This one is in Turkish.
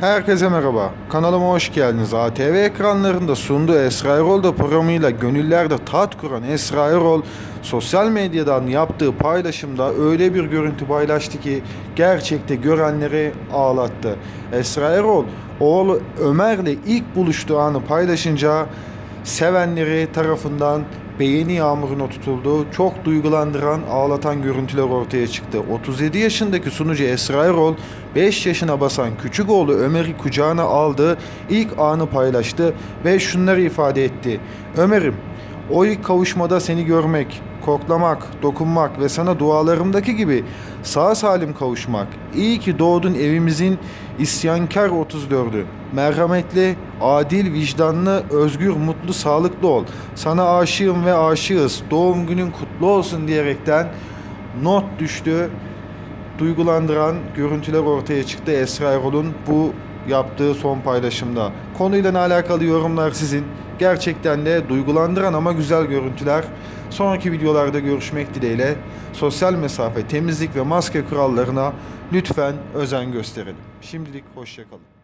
Herkese merhaba. Kanalıma hoş geldiniz. ATV ekranlarında sunduğu Esra Erol'da programıyla gönüllerde tat kuran Esra Erol sosyal medyadan yaptığı paylaşımda öyle bir görüntü paylaştı ki gerçekte görenleri ağlattı. Esra Erol oğlu Ömer'le ilk buluştuğu anı paylaşınca sevenleri tarafından beğeni yağmuruna tutuldu. Çok duygulandıran, ağlatan görüntüler ortaya çıktı. 37 yaşındaki sunucu Esra Erol, 5 yaşına basan küçük oğlu Ömer'i kucağına aldı, ilk anı paylaştı ve şunları ifade etti. Ömer'im, o ilk kavuşmada seni görmek, koklamak, dokunmak ve sana dualarımdaki gibi sağ salim kavuşmak. İyi ki doğdun evimizin isyankar 34'ü. Merhametli, adil, vicdanlı, özgür, mutlu, sağlıklı ol. Sana aşığım ve aşığız. Doğum günün kutlu olsun diyerekten not düştü. Duygulandıran görüntüler ortaya çıktı Esra Erol'un bu yaptığı son paylaşımda. Konuyla alakalı yorumlar sizin. Gerçekten de duygulandıran ama güzel görüntüler. Sonraki videolarda görüşmek dileğiyle sosyal mesafe, temizlik ve maske kurallarına lütfen özen gösterelim. Şimdilik hoşçakalın.